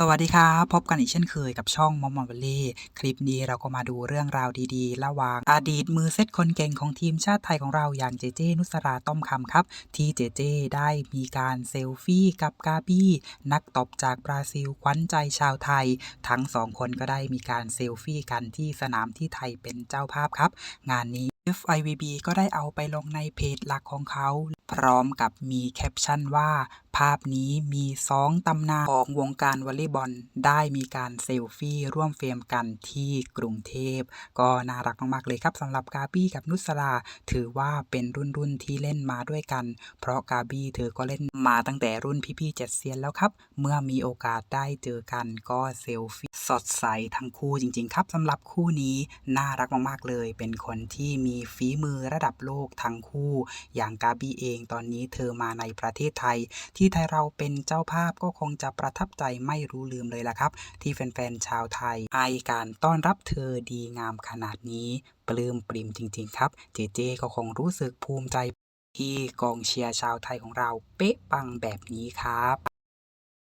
สวัสดีครับพบกันอีกเช่นเคยกับช่องมอมมอลเล่คลิปนี้เราก็มาดูเรื่องราวดีๆ ระหว่างอดีตมือเซตคนเก่งของทีมชาติไทยของเราอย่างเจเจนุสราต้อมคำครับ ที่เจเจได้มีการเซลฟี่กับกาบี้นักตบจากบราซิลขวัญใจชาวไทย ทั้งสองคนก็ได้มีการเซลฟี่กันที่สนามที่ไทยเป็นเจ้าภาพครับ งานนี้ FIVB ก็ได้เอาไปลงในเพจหลักของเขา พร้อมกับมีแคปชั่นว่า ภาพนี้มีสองตำนานของวงการวอลเลย์บอลได้มีการเซลฟี่ร่วมเฟรมกันที่กรุงเทพ ก็น่ารักมากๆเลยครับสำหรับกาบี้กับนุสรา ถือว่าเป็นรุ่นรุ่นๆที่เล่นมาด้วยกัน เพราะกาบี้เธอก็เล่นมาตั้งแต่รุ่นพี่ๆเจ็ดเซียนแล้วครับ เมื่อมีโอกาสได้เจอกันก็เซลฟี่สดใสทั้งคู่จริงๆ ครับสำหรับคู่นี้น่ารักมากๆเลย เป็นคนที่มีฝีมือระดับโลกทั้งคู่ อย่างกาบี้เองตอนนี้เธอมาในประเทศไทยที่ไทยเราเป็นเจ้าภาพก็คงจะประทับใจไม่รู้ลืมเลยล่ะครับ ที่แฟนๆชาวไทยไอการต้อนรับเธอดีงามขนาดนี้ปลื้มปริ่มจริง ๆ ครับ เจเจก็คงรู้สึกภูมิใจที่กองเชียร์ชาวไทยของเราเป๊ะปังแบบนี้ครับ